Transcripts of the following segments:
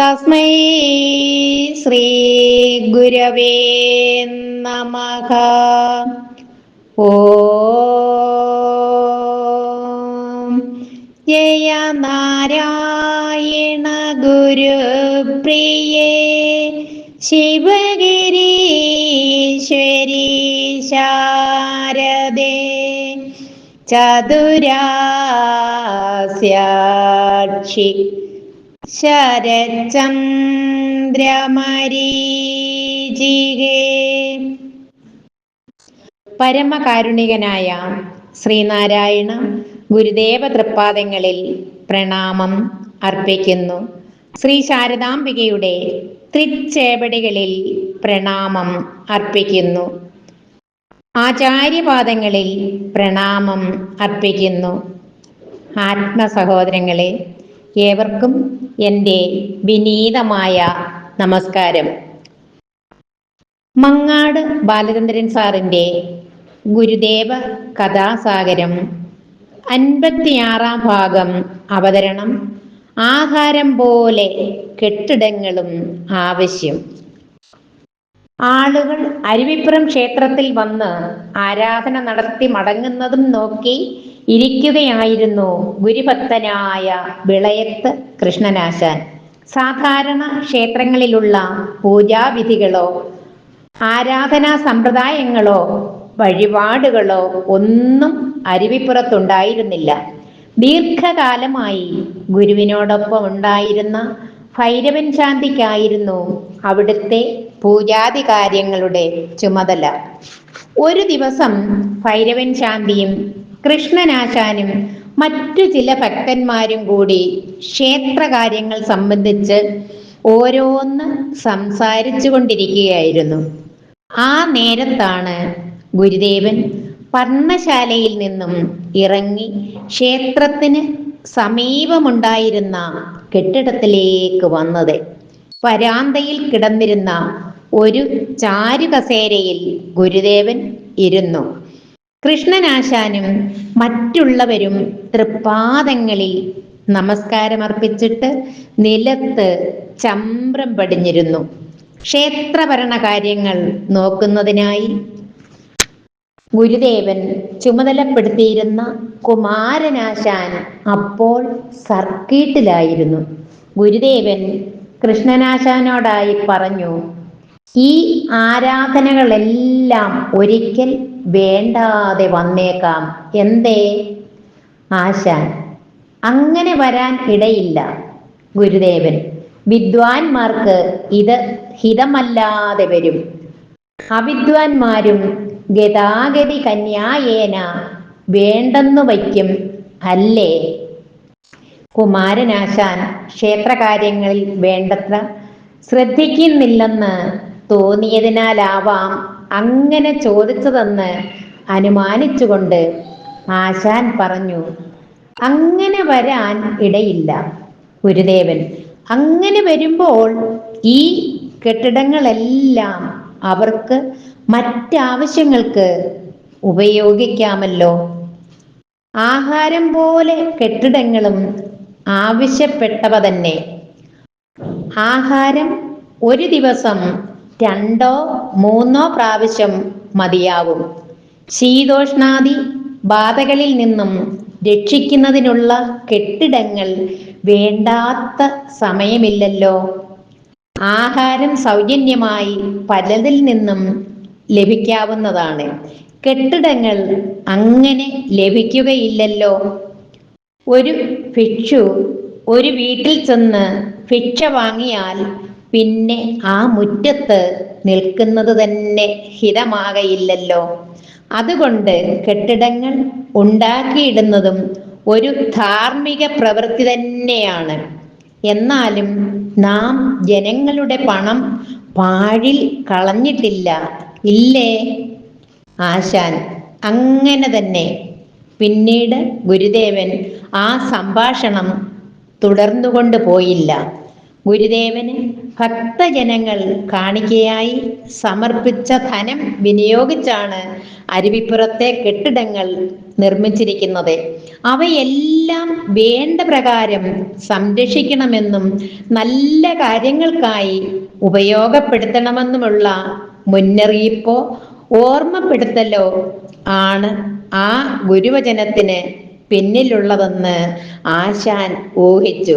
തസ്മൈ ശ്രീ ഗുരവേ നമ. ഓ. ജയ നാരായണ ഗുരുപ്രിയേ. ശിവഗിരീശ്വരി ശാരദേ. ചതുരാസ്യാക്ഷി ശരചന്ദ്രമരീചികേ പരമകാരുണികനായ ശ്രീനാരായണ ഗുരുദേവ തൃപ്പാദങ്ങളിൽ പ്രണാമം അർപ്പിക്കുന്നു. ശ്രീ ശാരദാംബികയുടെ തൃച്ചേപടികളിൽ പ്രണാമം അർപ്പിക്കുന്നു. ആചാര്യപാദങ്ങളിൽ പ്രണാമം അർപ്പിക്കുന്നു. ആത്മസഹോദരങ്ങളെ ഏവർക്കും എന്റെ വിനീതമായ നമസ്കാരം. മങ്ങാട് ബാലചന്ദ്രൻ സാറിന്റെ ഗുരുദേവ കഥാസാഗരം അൻപത്തിയാറാം ഭാഗം അവതരണം ആഹാരം പോലെ കെട്ടിടങ്ങളും ആവശ്യം. ആളുകൾ അരുവിപ്പുറം ക്ഷേത്രത്തിൽ വന്ന് ആരാധന നടത്തി മടങ്ങുന്നതും നോക്കി ഇരിക്കുകയായിരുന്നു ഗുരുഭക്തനായ വിളയത്ത് കൃഷ്ണനാശാൻ. സാധാരണ ക്ഷേത്രങ്ങളിലുള്ള പൂജാവിധികളോ ആരാധനാ സമ്പ്രദായങ്ങളോ വഴിപാടുകളോ ഒന്നും അരുവിപ്പുറത്തുണ്ടായിരുന്നില്ല. ദീർഘകാലമായി ഗുരുവിനോടൊപ്പം ഉണ്ടായിരുന്ന ഭൈരവൻ ശാന്തിക്കായിരുന്നു അവിടുത്തെ പൂജാതി കാര്യങ്ങളുടെ ചുമതല. ഒരു ദിവസം ഭൈരവൻ ശാന്തിയും കൃഷ്ണനാശാനും മറ്റു ചില ഭക്തന്മാരും കൂടി ക്ഷേത്രകാര്യങ്ങൾ സംബന്ധിച്ച് ഓരോന്ന് സംസാരിച്ചു കൊണ്ടിരിക്കുകയായിരുന്നു. ആ നേരത്താണ് ഗുരുദേവൻ പർണശാലയിൽ നിന്നും ഇറങ്ങി ക്ഷേത്രത്തിന് സമീപമുണ്ടായിരുന്ന കെട്ടിടത്തിലേക്ക് വന്നത്. വരാന്തയിൽ കിടന്നിരുന്ന ഒരു ചാരുകസേരയിൽ ഗുരുദേവൻ ഇരുന്നു. കൃഷ്ണനാശാനും മറ്റുള്ളവരും തൃപ്പാദങ്ങളിൽ നമസ്കാരമർപ്പിച്ചിട്ട് നിലത്ത് ചമ്രം പടിഞ്ഞിരുന്നു. ക്ഷേത്രഭരണ കാര്യങ്ങൾ നോക്കുന്നതിനായി ഗുരുദേവൻ ചുമതലപ്പെടുത്തിയിരുന്ന കുമാരനാശാൻ അപ്പോൾ സർക്കീട്ടിലായിരുന്നു. ഗുരുദേവൻ കൃഷ്ണനാശാനോടായി പറഞ്ഞു ഈ ആരാധനകളെല്ലാം ഒരിക്കൽ വേണ്ടാതെ വന്നേക്കാം. എന്തേ? ആശാൻ അങ്ങനെ വരാൻ ഇടയില്ല ഗുരുദേവൻ. വിദ്വാൻമാർക്ക് ഇത് ഹിതമല്ലാതെ വരും. അവിദ്വാൻമാരും ഗതാഗതി കന്യായേന വേണ്ടെന്നു വയ്ക്കും അല്ലേ? കുമാരനാശാൻ ക്ഷേത്രകാര്യങ്ങളിൽ വേണ്ടത്ര ശ്രദ്ധിക്കുന്നില്ലെന്ന് തോന്നിയതിനാലാവാം അങ്ങനെ ചോദിച്ചതെന്ന് അനുമാനിച്ചുകൊണ്ട് ആശാൻ പറഞ്ഞു അങ്ങനെ വരാൻ ഇടയില്ല ഗുരുദേവൻ. അങ്ങനെ വരുമ്പോൾ ഈ കെട്ടിടങ്ങളെല്ലാം അവർക്ക് മറ്റാവശ്യങ്ങൾക്ക് ഉപയോഗിക്കാമല്ലോ. ആഹാരം പോലെ കെട്ടിടങ്ങളും ആവശ്യപ്പെട്ടവ തന്നെ. ആഹാരം ഒരു ദിവസം രണ്ടോ മൂന്നോ പ്രാവശ്യം മതിയാവും. ശീതോഷ്ണാദി ബാധകളിൽ നിന്നും രക്ഷിക്കുന്നതിനുള്ള കെട്ടിടങ്ങൾ വേണ്ടാത്ത സമയമില്ലല്ലോ. ആഹാരം സൗജന്യമായി പലതിൽ നിന്നും ലഭിക്കാവുന്നതാണ്. കെട്ടിടങ്ങൾ അങ്ങനെ ലഭിക്കുകയില്ലല്ലോ. ഒരു ഭിക്ഷു ഒരു വീട്ടിൽ ചെന്ന് ഭിക്ഷ വാങ്ങിയാൽ പിന്നെ ആ മുറ്റത്ത് നിൽക്കുന്നത് തന്നെ ഹിതമാകയില്ലല്ലോ. അതുകൊണ്ട് കെട്ടിടങ്ങൾ ഉണ്ടാക്കിയിടുന്നതും ഒരു ധാർമ്മിക പ്രവൃത്തി തന്നെയാണ്. എന്നാലും നാം ജനങ്ങളുടെ പണം പാഴിൽ കളഞ്ഞിട്ടില്ല. ഇല്ലേ? ആശാൻ അങ്ങനെ തന്നെ. പിന്നീട് ഗുരുദേവൻ ആ സംഭാഷണം തുടർന്നുകൊണ്ട് പോയില്ല. ഗുരുദേവന് ഭക്തജനങ്ങൾ കാണിക്കയായി സമർപ്പിച്ച ധനം വിനിയോഗിച്ചാണ് അരുവിപ്പുറത്തെ കെട്ടിടങ്ങൾ നിർമ്മിച്ചിരിക്കുന്നത്. അവയെല്ലാം വേണ്ട പ്രകാരം സംരക്ഷിക്കണമെന്നും നല്ല കാര്യങ്ങൾക്കായി ഉപയോഗപ്പെടുത്തണമെന്നുമുള്ള മുന്നറിയിപ്പോ ഓർമ്മപ്പെടുത്തലോ ആണ് ആ ഗുരുവചനത്തിന് പിന്നിലുള്ളതെന്ന് ആശാൻ ഊഹിച്ചു.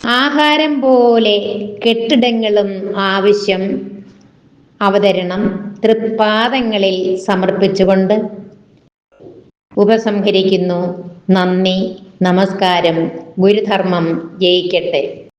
ആഹാരം പോലെ കെട്ടിടങ്ങളും ആവശ്യം അവതരണം തൃപ്പാദങ്ങളിൽ സമർപ്പിച്ചുകൊണ്ട് ഉപസംഹരിക്കുന്നു. നന്ദി. നമസ്കാരം. ഗുരുധർമ്മം ജയിക്കട്ടെ.